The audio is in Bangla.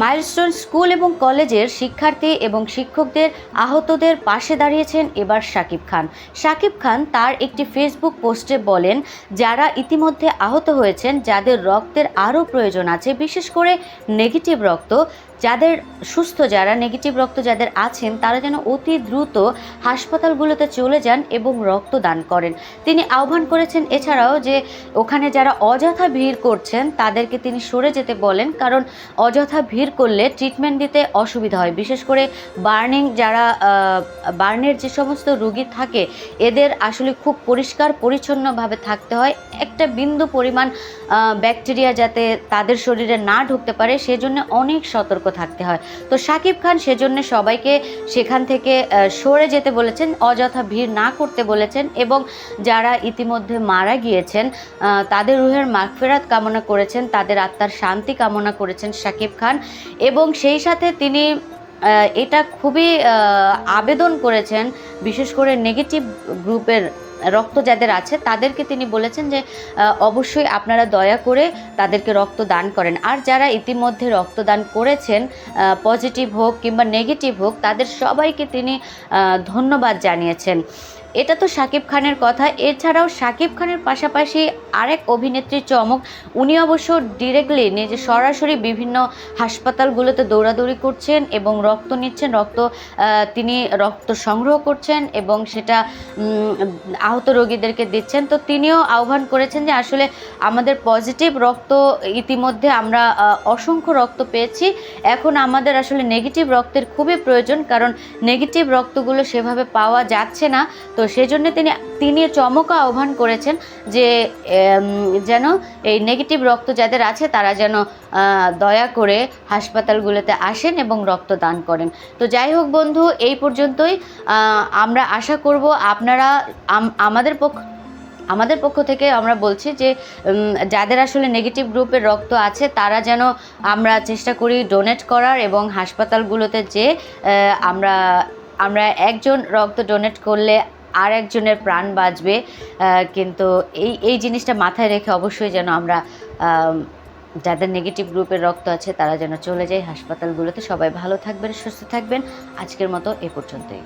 মাইলস্টোন স্কুল এবং কলেজের শিক্ষার্থী এবং শিক্ষকদের আহতদের পাশে দাঁড়িয়েছেন এবার শাকিব খান। শাকিব খান তার একটি ফেসবুক পোস্টে বলেন, যারা ইতিমধ্যে আহত হয়েছেন, যাদের রক্তের আরও প্রয়োজন আছে, বিশেষ করে নেগেটিভ রক্ত যাদের সুস্থ, যারা নেগেটিভ রক্ত যাদের আছেন, তারা যেন অতি দ্রুত হাসপাতালগুলোতে চলে যান এবং রক্ত দান করেন। তিনি আহ্বান করেছেন এছাড়াও যে, ওখানে যারা অযথা ভিড় করছেন, তাদেরকে তিনি সরে যেতে বলেন। কারণ অযথা ভিড় করলে ট্রিটমেন্ট দিতে অসুবিধা হয়। বিশেষ করে বার্নিং যারা বার্নের যে সমস্ত রুগী থাকে, এদের আসলে খুব পরিষ্কার, পরিচ্ছন্নভাবে থাকতে হয়। একটা বিন্দু পরিমাণ ব্যাকটেরিয়া যাতে তাদের শরীরে না ঢুকতে পারে, সেজন্য অনেক সতর্ক থাকতে হয়। তো শাকিব খান সেজন্য সবাইকে সেখান থেকে সরে যেতে বলেছেন, অযথা ভিড় না করতে বলেছেন এবং যারা ইতিমধ্যে মারা গিয়েছেন তাদের রুহের মাগফেরাত কামনা করেছেন, তাদের আত্মার শান্তি কামনা করেছেন শাকিব খান এবং সেই সাথে তিনি এটা খুবই আবেদন করেছেন, বিশেষ করে নেগেটিভ গ্রুপের রক্ত যাদের আছে, তাদেরকে তিনি বলেছেন যে অবশ্যই আপনারা দয়া করে তাদেরকে রক্ত দান করেন। আর যারা ইতিমধ্যে রক্তদান করেছেন পজিটিভ হোক কিংবা নেগেটিভ হোক, তাদের সবাইকে তিনি ধন্যবাদ জানিয়েছেন। এটা তো শাকিব খানের কথা। এছাড়াও শাকিব খানের পাশাপাশি আরেক অভিনেত্রীর চমক, উনি অবশ্য ডিরেক্টলি নিজে সরাসরি বিভিন্ন হাসপাতালগুলোতে দৌড়াদৌড়ি করছেন এবং রক্ত নিচ্ছেন, রক্ত তিনি রক্ত সংগ্রহ করছেন এবং সেটা আহত রোগীদেরকে দিচ্ছেন। তো তিনিও আহ্বান করেছেন যে আসলে আমাদের পজিটিভ রক্ত ইতিমধ্যে আমরা অসংখ্য রক্ত পেয়েছি। এখন আমাদের আসলে নেগেটিভ রক্তের খুবই প্রয়োজন, কারণ নেগেটিভ রক্তগুলো সেভাবে পাওয়া যাচ্ছে না। তো সেজন্য তিনি তিনি চমক আহ্বান করেছেন যে যেন এই নেগেটিভ রক্ত যাদের আছে তারা যেন দয়া করে হাসপাতালগুলোতে আসেন এবং রক্ত দান করেন। তো যাই হোক বন্ধু, এই পর্যন্তই। আমরা আশা করব আপনারা আমাদের পক্ষ আমাদের পক্ষ থেকে আমরা বলছি যে যাদের আসলে নেগেটিভ গ্রুপের রক্ত আছে তারা যেন আমরা চেষ্টা করি ডোনেট করার এবং হাসপাতালগুলোতে যে আমরা আমরা একজন রক্ত ডোনেট করলে আর একজনের প্রাণ বাঁচবে কিন্তু এই এই জিনিসটা মাথায় রেখে অবশ্যই যেন আমরা যাদের নেগেটিভ গ্রুপের রক্ত আছে, তারা যেন চলে যায় হাসপাতালগুলোতে। সবাই ভালো থাকবেন, সুস্থ থাকবেন। আজকের মতো এ পর্যন্তই।